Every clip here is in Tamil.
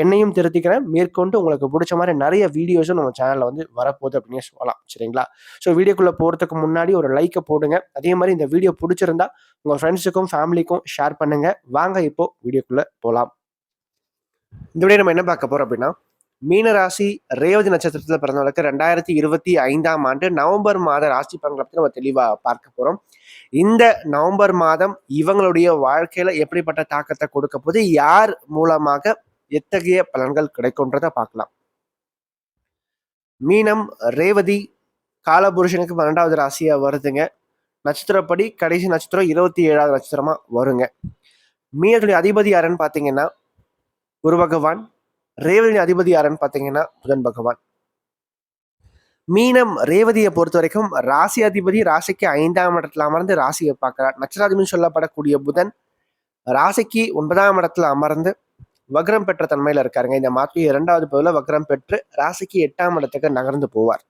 என்னையும் திருத்திக்கிறேன். மேற்கொண்டு உங்களுக்கு பிடிச்ச மாதிரி நிறைய வீடியோஸும் நம்ம சேனலில் வந்து வரப்போகுது அப்படின்னு சொல்லலாம். சரிங்களா? ஸோ வீடியோக்குள்ளே போகிறதுக்கு முன்னாடி ஒரு லைக்கை போடுங்க. அதே மாதிரி இந்த வீடியோ பிடிச்சிருந்தா உங்கள் ஃப்ரெண்ட்ஸுக்கும் ஃபேமிலிக்கும் ஷேர் பண்ணுங்கள் வாங்க இப்போ வீடியோக்குள்ளே போகலாம் இந்த வீடியோ நம்ம என்ன பார்க்க போகிறோம் அப்படின்னா மீனராசி ரேவதி நட்சத்திரத்தில் பிறந்தவங்களுக்கு ரெண்டாயிரத்தி இருபத்தி ஐந்தாம் ஆண்டு நவம்பர் மாத ராசி பலன்களை பற்றி நம்ம தெளிவாக பார்க்க போகிறோம் இந்த நவம்பர் மாதம் இவங்களுடைய வாழ்க்கையில் எப்படிப்பட்ட தாக்கத்தை கொடுக்க போது யார் மூலமாக எத்தகைய பலன்கள் கிடைக்கும்ன்றதை பார்க்கலாம். மீனம் ரேவதி காலபுருஷனுக்கு பன்னெண்டாவது ராசியா வருதுங்க. நட்சத்திரப்படி கடைசி நட்சத்திரம் இருபத்தி ஏழாவது நட்சத்திரமா வருங்க. மீனத்துடைய அதிபதி யாருன்னு பார்த்தீங்கன்னா குரு பகவான். ரேவதியின் அதிபதி யாருன்னு பார்த்தீங்கன்னா புதன் பகவான். மீனம் ரேவதியை பொறுத்த வரைக்கும் ராசி அதிபதி ராசிக்கு ஐந்தாம் இடத்துல அமர்ந்து ராசியை பார்க்கிறார். நட்சத்திராதிபதி சொல்லப்படக்கூடிய புதன் ராசிக்கு ஒன்பதாம் இடத்துல அமர்ந்து வக்ரம் பெற்ற தன்மையில இருக்காருங்க. இந்த மாற்றி இரண்டாவது பகுதியில் வக்ரம் பெற்று ராசிக்கு எட்டாம் இடத்துக்கு நகர்ந்து போவார்.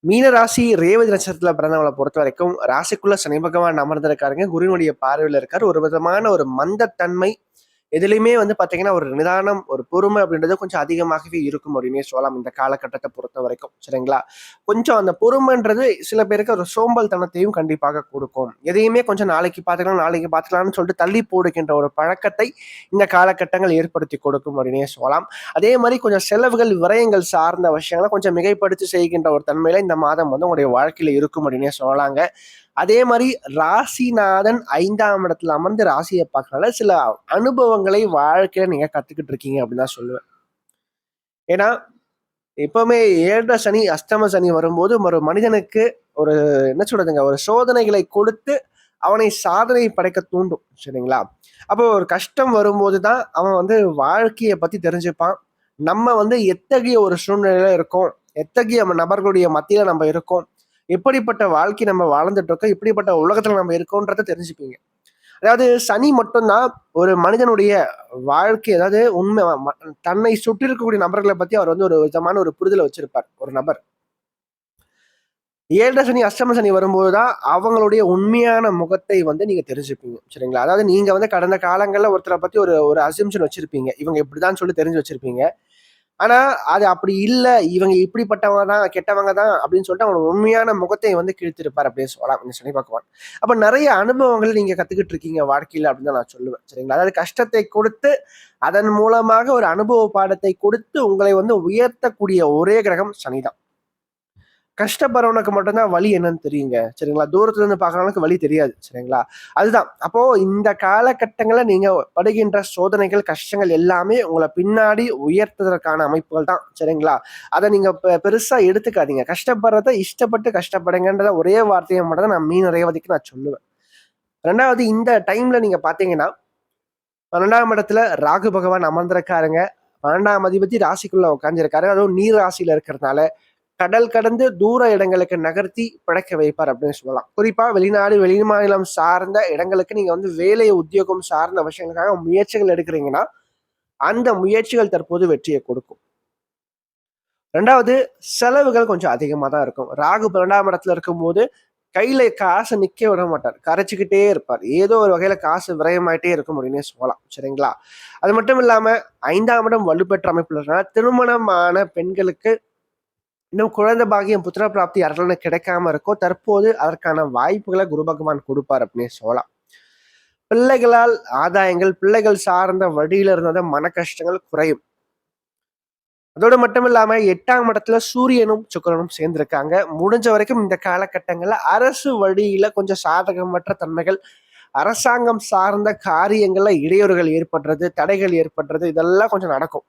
மீன ராசி ரேவதி நட்சத்திரத்துல பிறந்தவங்களை பொறுத்த வரைக்கும் ராசிக்குள்ள சனி பகவான் அமர்ந்திருக்காருங்க. குருவினுடைய பார்வையில் இருக்கார். ஒரு விதமான ஒரு மந்தத்தன்மை எதுலையுமே வந்து பார்த்தீங்கன்னா ஒரு நிதானம் ஒரு பொறுமை அப்படின்றது கொஞ்சம் அதிகமாகவே இருக்கும் அப்படின்னே சொல்லலாம் இந்த காலகட்டத்தை பொறுத்த வரைக்கும். சரிங்களா? கொஞ்சம் அந்த பொறுமைன்றது சில பேருக்கு ஒரு சோம்பல் தனத்தையும் கண்டிப்பாக கொடுக்கும். எதையுமே கொஞ்சம் நாளைக்கு பார்த்துக்கலாம் நாளைக்கு பார்த்துக்கலாம்னு சொல்லிட்டு தள்ளி போடுகின்ற ஒரு பழக்கத்தை இந்த காலகட்டங்கள் ஏற்படுத்தி கொடுக்கும் அப்படின்னே சொல்லலாம். அதே மாதிரி கொஞ்சம் செலவுகள் விரயங்கள் சார்ந்த விஷயங்களை கொஞ்சம் மிகைப்படுத்தி செய்கின்ற ஒரு தன்மையில இந்த மாதம் வந்து உங்களுடைய வாழ்க்கையில இருக்கும் அப்படின்னே சொல்லலாங்க. அதே மாதிரி ராசிநாதன் ஐந்தாம் இடத்துல அமர்ந்து ராசியை பார்க்கறனால சில அனுபவங்களை வாழ்க்கையில நீங்க கத்துக்கிட்டு இருக்கீங்க அப்படின்னு தான் சொல்லுவேன். ஏன்னா எப்பவுமே ஏழரை சனி அஷ்டம சனி வரும்போது ஒரு மனிதனுக்கு ஒரு என்ன சொல்றதுங்க ஒரு சோதனைகளை கொடுத்து அவனை சாதனை படைக்க தூண்டும் சரிங்களா? அப்போ ஒரு கஷ்டம் வரும்போது தான் அவன் வந்து வாழ்க்கையை பத்தி தெரிஞ்சுப்பான். நம்ம வந்து எத்தகைய ஒரு சூழ்நிலையில இருக்கோம்? எத்தகைய நபர்களுடைய மத்தியில நம்ம இருக்கோம்? எப்படிப்பட்ட வாழ்க்கை நம்ம வாழ்ந்துட்டு இருக்கோம் இப்படிப்பட்ட உலகத்துல நம்ம இருக்கோன்றத தெரிஞ்சுப்பீங்க. அதாவது சனி மட்டும்தான் ஒரு மனிதனுடைய வாழ்க்கை அதாவது உண்மை ம- தன்னை சுற்றி இருக்கக்கூடிய நபர்களை பத்தி அவர் வந்து ஒரு விதமான ஒரு புரிதலை வச்சிருப்பார் ஒரு நபர். ஏழரை சனி அஷ்டம சனி வரும்போது தான் அவங்களுடைய உண்மையான முகத்தை வந்து நீங்க தெரிஞ்சுப்பீங்க சரிங்களா? அதாவது நீங்க வந்து கடந்த காலங்களில் ஒருத்தரை பத்தி ஒரு ஒரு அசிம்ஷன் வச்சிருப்பீங்க. இவங்க இப்படிதான் சொல்லி தெரிஞ்சு வச்சிருப்பீங்க. ஆனா அது அப்படி இல்லை. இவங்க இப்படிப்பட்டவங்க தான் கெட்டவங்க தான் அப்படின்னு சொல்லிட்டு அவங்க உண்மையான முகத்தை வந்து கிழித்திருப்பார் அப்படின்னு சொல்லலாம். இந்த சனி பகவான். அப்ப நிறைய அனுபவங்களை நீங்க கத்துக்கிட்டு இருக்கீங்க வாழ்க்கையில அப்படின்னு தான் நான் சொல்லுவேன். சரிங்களா? அதாவது கஷ்டத்தை கொடுத்து அதன் மூலமாக ஒரு அனுபவ பாடத்தை கொடுத்து உங்களை வந்து உயர்த்தக்கூடிய ஒரே கிரகம் சனிதான். கஷ்டப்படுறவனுக்கு மட்டும்தான் வழி என்னன்னு தெரியுங்க. சரிங்களா? தூரத்துல இருந்து பார்க்கறவனுக்கு வழி தெரியாது. சரிங்களா? அதுதான். அப்போ இந்த காலகட்டங்களில் நீங்க படுகின்ற சோதனைகள் கஷ்டங்கள் எல்லாமே உங்களை பின்னாடி உயர்த்துவதற்கான அமைப்புகள் தான். சரிங்களா? அதை நீங்க பெருசா எடுத்துக்காதீங்க. கஷ்டப்படுறத இஷ்டப்பட்டு கஷ்டப்படுங்கன்றத ஒரே வார்த்தையை மட்டும் தான் நான் மீன் ரேவதிக்கு நான் சொல்லுவேன். ரெண்டாவது இந்த டைம்ல நீங்க பாத்தீங்கன்னா பன்னெண்டாம் இடத்துல ராகு பகவான் அமர்ந்திருக்காருங்க. பன்னெண்டாம் அதிபதி ராசிக்குள்ள உட்காந்துருக்காரு அதுவும் நீர் ராசியில இருக்கிறதுனால கடல் கடந்து தூர இடங்களுக்கு நகர்த்தி பிழைக்க வைப்பார் அப்படின்னு சொல்லலாம். குறிப்பா வெளிநாடு வெளி மாநிலம் சார்ந்த இடங்களுக்கு நீங்க வந்து வேலை உத்தியோகம் சார்ந்த விஷயங்களுக்காக முயற்சிகள் எடுக்கிறீங்கன்னா அந்த முயற்சிகள் தற்போது வெற்றியை கொடுக்கும். ரெண்டாவது செலவுகள் கொஞ்சம் அதிகமாக தான் இருக்கும். ராகு பன்னெண்டாம் இடத்துல இருக்கும்போது கையில காசை நிக்க விட மாட்டார். கரைச்சிக்கிட்டே இருப்பார். ஏதோ ஒரு வகையில காசு விரயமாயிட்டே இருக்கும் அப்படின்னே சொல்லலாம். சரிங்களா? அது மட்டும் இல்லாம ஐந்தாம் இடம் வலுப்பெற்ற அமைப்புல இருக்கனால திருமணமான பெண்களுக்கு இன்னும் குழந்தை பாகியம் புத்திர பிராப்தி யாரெல்லாம் கிடைக்காம இருக்கோ தற்போது அதற்கான வாய்ப்புகளை குரு பகவான் கொடுப்பார் அப்படின்னு சொல்லலாம். பிள்ளைகளால் ஆதாயங்கள் பிள்ளைகள் சார்ந்த வழியில இருந்த மன கஷ்டங்கள் குறையும். அதோடு மட்டும் இல்லாம எட்டாம் இடத்துல சூரியனும் சுக்கிரனும் சேர்ந்திருக்காங்க. முடிஞ்ச வரைக்கும் இந்த காலகட்டங்கள்ல அரசு வழியில கொஞ்சம் சாதகமற்ற தன்மைகள் அரசாங்கம் சார்ந்த காரியங்கள்ல இடையூறுகள் ஏற்படுறது தடைகள் ஏற்படுறது இதெல்லாம் கொஞ்சம் நடக்கும்.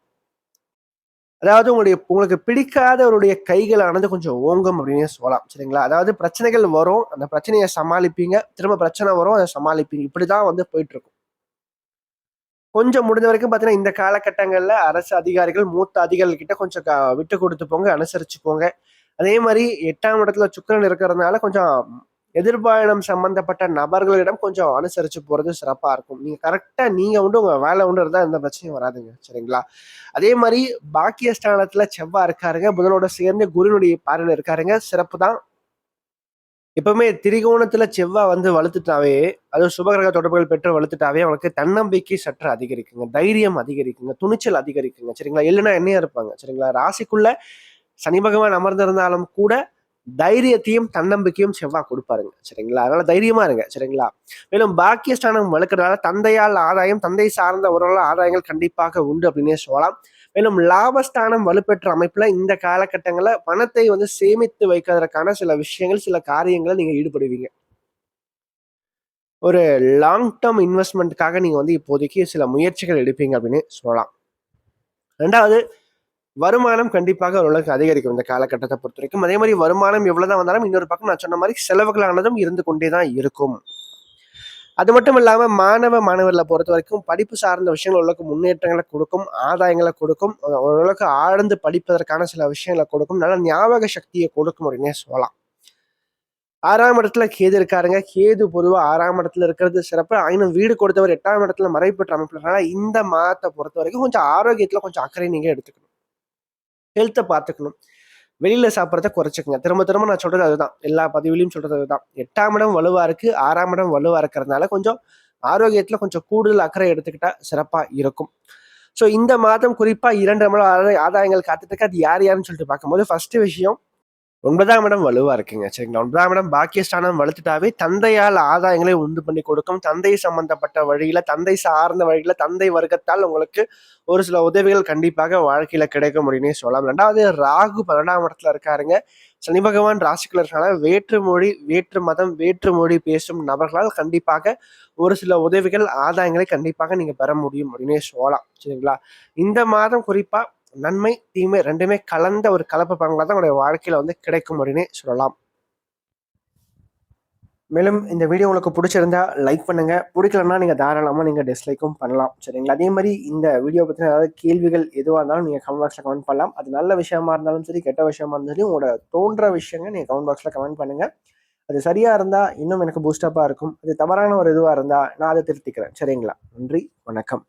அதாவது உங்களுடைய உங்களுக்கு பிடிக்காதவருடைய கைகளானது கொஞ்சம் ஓங்கும் அப்படின்னு சொல்லலாம் சரிங்களா? அதாவது பிரச்சனைகள் வரும் அந்த பிரச்சனையை சமாளிப்பீங்க. திரும்ப பிரச்சனை வரும் அதை சமாளிப்பீங்க. இப்படிதான் வந்து போயிட்டு இருக்கும் கொஞ்சம் முடிஞ்ச வரைக்கும் பார்த்தீங்கன்னா இந்த காலகட்டங்களில் அரசு அதிகாரிகள் மூத்த அதிகாரிகள் கிட்ட கொஞ்சம் க- விட்டு கொடுத்து போங்க அனுசரிச்சு போங்க. அதே மாதிரி எட்டாம் இடத்துல சுக்கரன் இருக்கிறதுனால கொஞ்சம் எதிர்பாயணம் சம்பந்தப்பட்ட நபர்களிடம் கொஞ்சம் அனுசரிச்சு போறது சிறப்பா இருக்கும். நீங்க கரெக்டா நீங்க உண்டு உங்க வேலை உண்டு இருந்தால் எந்த பிரச்சனையும் வராதுங்க. சரிங்களா? அதே மாதிரி பாக்கிய ஸ்தானத்தில் செவ்வாய் இருக்காருங்க. புதனோட சேர்ந்து குருனுடைய பார்வையில் இருக்காருங்க. சிறப்பு தான். எப்பவுமே திரிகோணத்துல செவ்வாய் வந்து வலுத்துட்டாவே அதுவும் சுபகிரக தொடர்புகள் பெற்று வலுத்துட்டாவே அவனுக்கு தன்னம்பிக்கை சற்று அதிகரிக்குங்க. தைரியம் அதிகரிக்குங்க. துணிச்சல் அதிகரிக்குங்க. சரிங்களா? இல்லைன்னா என்னையா இருப்பாங்க. சரிங்களா? ராசிக்குள்ள சனி பகவான் அமர்ந்திருந்தாலும் கூட தைரியத்தையும் தன்னம்பிக்கையும் செவ்வாய் கொடுப்பாருங்க. சரிங்களா? அதனால தைரியமா இருங்க. சரிங்களா? மேலும் பாக்கியஸ்தானம் வளர்க்கறதால தந்தையால் ஆதாயம் தந்தை சார்ந்த உறவுகள் ஆதாயங்கள் கண்டிப்பாக உண்டு அப்படின்னே சொல்லலாம். மேலும் லாபஸ்தானம் வலுப்பெற்ற அமைப்புல இந்த காலகட்டங்களில் பணத்தை வந்து சேமித்து வைக்கிறதுக்கான சில விஷயங்கள் சில காரியங்களை நீங்க ஈடுபடுவீங்க. ஒரு லாங் டேர்ம் இன்வெஸ்ட்மெண்ட்டுக்காக நீங்க வந்து இப்போதைக்கு சில முயற்சிகள் எடுப்பீங்க அப்படின்னு சொல்லலாம். ரெண்டாவது வருமானம் கண்டிப்பாக ஓரளவுக்கு அதிகரிக்கும் இந்த காலகட்டத்தை பொறுத்த வரைக்கும் அதே மாதிரி வருமானம் எவ்வளவுதான் வந்தாலும் இன்னொரு பக்கம் நான் சொன்ன மாதிரி செலவுகளானதும் இருந்து கொண்டே தான் இருக்கும். அது மட்டும் இல்லாமல் மாணவ மாணவர்களை பொறுத்த வரைக்கும் படிப்பு சார்ந்த விஷயங்கள் ஓரளவுக்கு முன்னேற்றங்களை கொடுக்கும் ஆதாயங்களை கொடுக்கும் ஓரளவுக்கு ஆழ்ந்து படிப்பதற்கான சில விஷயங்களை கொடுக்கும் நல்ல ஞாபக சக்தியை கொடுக்கும் அப்படின்னே சொல்லலாம். ஆறாம் இடத்துல கேது இருக்காருங்க. கேது பொதுவாக ஆறாம் இடத்துல இருக்கிறது சிறப்பு. ஆயினும் வீடு கொடுத்தவர் எட்டாம் இடத்துல மறைப்பெற்ற அமைப்பு இந்த மாதத்தை பொறுத்த வரைக்கும் கொஞ்சம் ஆரோக்கியத்தில் கொஞ்சம் அக்கறை நீங்கள் எடுத்துக்கணும். ஹெல்த்தை பார்த்துக்கணும். வெளியில் சாப்பிட்றத குறைச்சிக்கங்க. திரும்ப திரும்ப நான் சொல்கிறது அதுதான். எல்லா பதிவுலையும் சொல்கிறது அதுதான். எட்டாம் இடம் வலுவாக இருக்குது ஆறாம் இடம் வலுவாக இருக்கிறதுனால கொஞ்சம் ஆரோக்கியத்தில் கொஞ்சம் கூடுதல் அக்கறை எடுத்துக்கிட்டால் சிறப்பாக இருக்கும். ஸோ இந்த மாதம் குறிப்பாக இரண்டு ஆதாயங்கள் காத்துட்டு இருக்கு. அது யார் யாருன்னு சொல்லிட்டு பார்க்கும்போது ஃபர்ஸ்ட் விஷயம் ஒன்பதாம் இடம் வலுவா இருக்குங்க. சரிங்களா? ஒன்பதாம் இடம் பாக்கியஸ்தானம் வலுத்துட்டாவே தந்தையால் ஆதாயங்களை உண்டு பண்ணி கொடுக்கும். தந்தை சம்பந்தப்பட்ட வழியில தந்தை சார்ந்த வழியில தந்தை வர்க்கத்தால் உங்களுக்கு ஒரு சில உதவிகள் கண்டிப்பாக வாழ்க்கையில கிடைக்கும் அப்படின்னே சொல்லலாம். ரெண்டாவது ராகு பன்னெண்டாம் இடத்துல இருக்காருங்க. சனி பகவான் ராசிக்குள்ள இருக்கனால வேற்று மொழி வேற்று மதம் வேற்று மொழி பேசும் நபர்களால் கண்டிப்பாக ஒரு சில உதவிகள் ஆதாயங்களை கண்டிப்பாக நீங்க பெற முடியும் அப்படின்னே சொல்லலாம். சரிங்களா? இந்த மாதம் குறிப்பா நன்மை தீமை ரெண்டுமே கலந்த ஒரு கலப்பு பங்களாக தான் உங்களுடைய வாழ்க்கையில வந்து கிடைக்கும் அப்படின்னு சொல்லலாம். மேலும் இந்த வீடியோ உங்களுக்கு பிடிச்சிருந்தா லைக் பண்ணுங்க. பிடிக்கலன்னா நீங்க தாராளமாக நீங்க டிஸ்லைக்கும் பண்ணலாம். சரிங்களா? அதே மாதிரி இந்த வீடியோ பற்றின ஏதாவது கேள்விகள் எதுவாக இருந்தாலும் நீங்க கமெண்ட் பாக்ஸில் கமெண்ட் பண்ணலாம். அது நல்ல விஷயமா இருந்தாலும் சரி கெட்ட விஷயமா இருந்தாலும் சரி உங்களோட தோன்ற விஷயங்கள் நீங்க கமெண்ட் பாக்ஸில் கமெண்ட் பண்ணுங்க. அது சரியா இருந்தா இன்னும் எனக்கு பூஸ்டப்பா இருக்கும். அது தவறான ஒரு இதுவாக இருந்தா நான் அதை திருத்திக்கிறேன். சரிங்களா? நன்றி வணக்கம்.